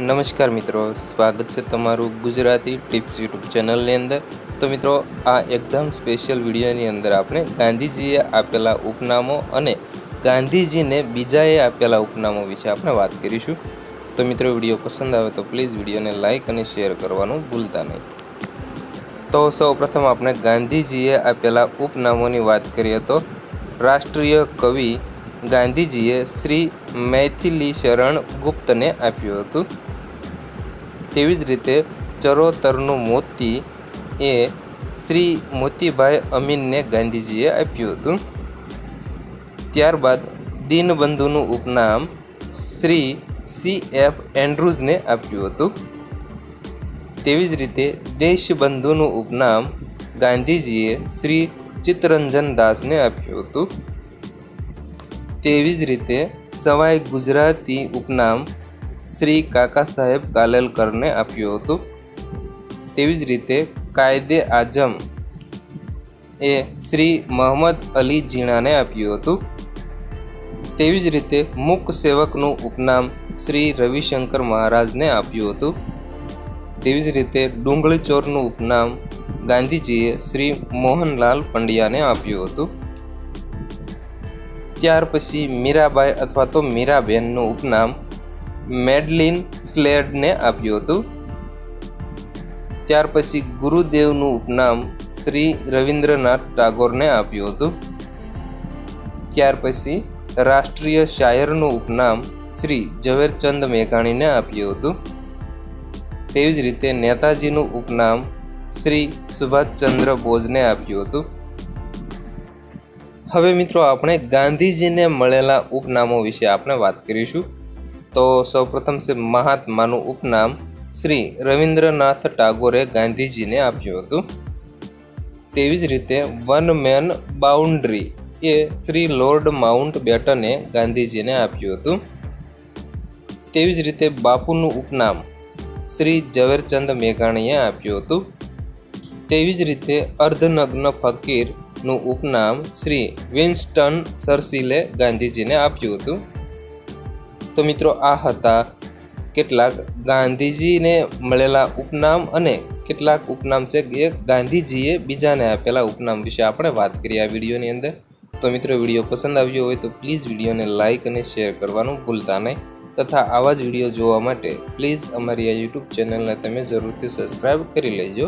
નમસ્કાર મિત્રો, સ્વાગત છે તમારું ગુજરાતી ટિપ્સ યુટ્યુબ ચેનલની અંદર. તો મિત્રો, આ એક્ઝામ સ્પેશિયલ વિડીયોની અંદર આપણે ગાંધીજીએ આપેલા ઉપનામો અને ગાંધીજીને બીજાએ આપેલા ઉપનામો વિશે આપણે વાત કરીશું. તો મિત્રો, વીડિયો પસંદ આવે તો પ્લીઝ વિડીયોને લાઇક અને શેર કરવાનું ભૂલતા નહીં. તો સૌ પ્રથમ આપણે ગાંધીજીએ આપેલા ઉપનામોની વાત કરીએ તો રાષ્ટ્રીય કવિ ગાંધીજીએ શ્રી મૈથિલી શરણ ગુપ્તને આપ્યું હતું. તેવી જ રીતે ચરોતરનું મોતી એ શ્રી મોતીભાઈ અમીનને ગાંધીજીએ આપ્યું હતું. ત્યારબાદ દીનબંધુનું ઉપનામ શ્રી સી એફ એન્ડ્રુઝને આપ્યું હતું. તેવી જ રીતે દેશબંધુનું ઉપનામ ગાંધીજીએ શ્રી ચિત્તરંજન દાસને આપ્યું હતું. તેવી જ રીતે સવાઈ ગુજરાતી ઉપનામ શ્રી કાકા સાહેબ કાલેલકરને આપ્યું હતું. તેવી જ રીતે કાયદે આઝમ એ શ્રી મોહમ્મદ અલી જીણાને આપ્યું હતું. તેવી જ રીતે મુક સેવકનું ઉપનામ શ્રી રવિશંકર મહારાજને આપ્યું હતું. તેવી જ રીતે ડુંગળી ચોરનું ઉપનામ ગાંધીજીએ શ્રી મોહનલાલ પંડ્યાને આપ્યું હતું. ત્યાર પછી મીરાબાઈ અથવા તો મીરાબેનનું ઉપનામ મેડલિન સ્લેડને આપ્યું હતું. ત્યાર પછી ગુરુદેવનું ઉપનામ શ્રી રવિન્દ્રનાથ ટાગોરને આપ્યું હતું. ત્યાર પછી રાષ્ટ્રીય શાયરનું ઉપનામ શ્રી ઝવેરચંદ મેઘાણીને આપ્યું હતું. તેવી જ રીતે નેતાજીનું ઉપનામ શ્રી સુભાષચંદ્ર બોઝને આપ્યું હતું. હવે મિત્રો આપણે ગાંધીજીને મળેલા ઉપનામો વિશે આપણે વાત કરીશું. તો સૌપ્રથમ છે મહાત્માનું ઉપનામ શ્રી રવિન્દ્રનાથ ટાગોરે ગાંધીજીને આપ્યું હતું. તેવી જ રીતે વન મેન બાઉન્ડ્રી એ શ્રી લોર્ડ માઉન્ટ બેટને ગાંધીજીને આપ્યું હતું. તેવી જ રીતે બાપુનું ઉપનામ શ્રી ઝવેરચંદ મેઘાણીએ આપ્યું હતું. તેવી જ રીતે અર્ધનગ્ન ફકીરનું ઉપનામ શ્રી વિન્સ્ટન સર્સિલે ગાંધીજીને આપ્યું હતું. તો મિત્રો આ હતા કેટલાક ગાંધીજીને મળેલા ઉપનામ અને કેટલાક ઉપનામ છે એ ગાંધીજીએ બીજાને આપેલા ઉપનામ વિશે આપણે વાત કરી આ વિડીયોની અંદર. તો મિત્રો વીડિયો પસંદ આવ્યો હોય તો પ્લીઝ વિડીયોને લાઇક અને શેર કરવાનું ભૂલતા નહીં. તથા આવા જ વીડિયો જોવા માટે પ્લીઝ અમારી આ યુટ્યુબ ચેનલને તમે જરૂરથી સબસ્ક્રાઈબ કરી લેજો.